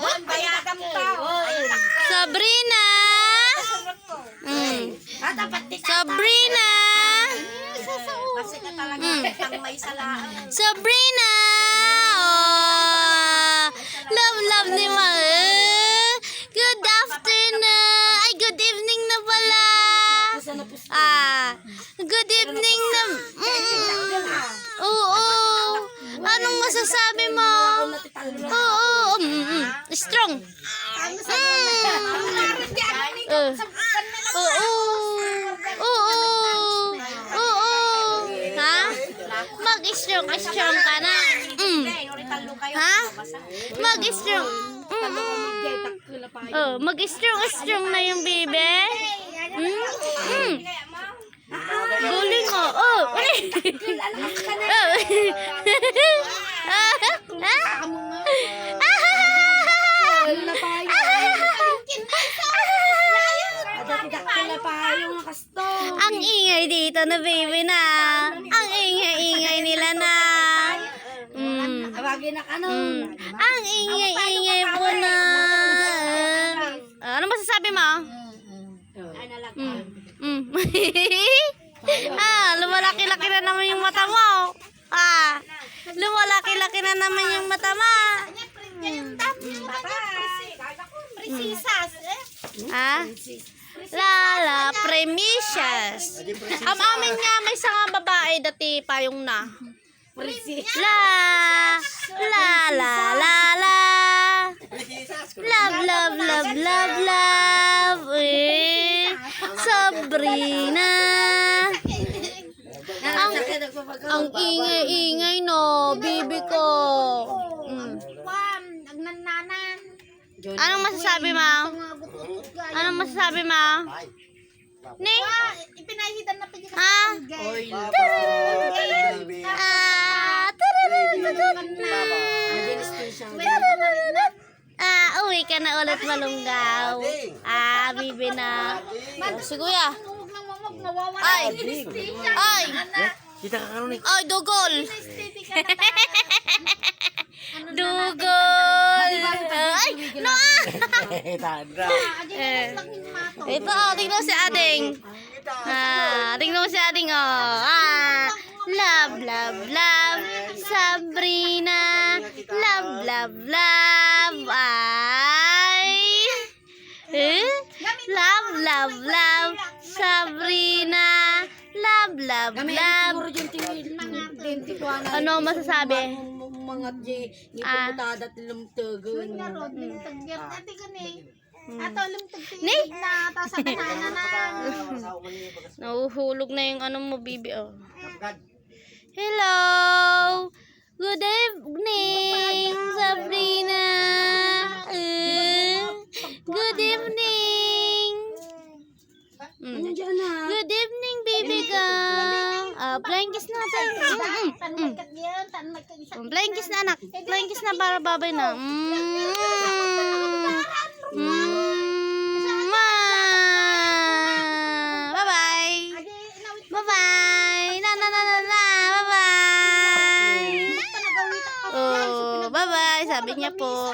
Ang bayagam to. Sabrina! Mm. Sabrina! Kasi ka talaga mm. ang may salaan. Sabrina! Love, love ni Ma. Good afternoon. Ay, good evening na pala. Ah, good evening na. Mm. Oo. Anong masasabi mo? Oo. Strong. Oo. Oo. Oo. Oo. Ha? Mag-strong. Strong ka na. Mm. Ha? Mag-strong. Mm -mm. Oh, mag-strong strong na yung baby. Mm. Mm. Guling ko. Oh. Ang ingay dito na baby na. Ang ingay-ingay nila na. Mm. Mm. mm. Ang ingay-ingay po na. Ano masasabi mo? Mm. Mm. ah, lumalaki-laki na naman yung mata mo. Ah, lumalaki-laki na naman yung mata mo. Kanyang presisas. Mm. Ha? Lala, premisyas. Am amin nga may isa nga babae dati payong na. La, la, la, la, la. Love, love, love, love, love. Eh, Sabrina. Ang, ang ingay-ingay no, bibi ko. Anong masasabi mo? Anong masasabi mo? Ni? Ipinahitan na pwede ka. Oil. Ah, Ah, uwi ka na ulit malunggaw. Ah, bibi na. Oh, si kuya. Ay! Ay! Kita ka kanunin. Ay, dugol! Dugol! Ay, no! ah! Tanda. Eh. Yung mato. Ito, oh, tingnan mo si Ading. Ah, tingnan mo si Ading, oh. Ah, love, love, love, Sabrina. Love, love, love. Ay. Eh? Love, love, love, Sabrina. Love, love, love. Ano masasabi? Mga J, ni Ah. putada at lumtugon. Nga ron, lumtag. Ate ka ni. Hmm. Ato tingin na. Tapos sa banana na. Nahuhulog na yung ano mo, bibi, oh. Hello! Good evening, Sabrina! Eh, good evening! Mm. Good evening, baby ka! Ah, flying kiss natin. Mm, mm, Tan mm. magkat yan. Tan magkat isa. Mm, Flying kiss na, anak. Flying kiss na para babay na. Mm. Mm. Bye-bye! Bye-bye! Na, na, na, na, na! Bye-bye! Oh, bye-bye! Sabi niya po.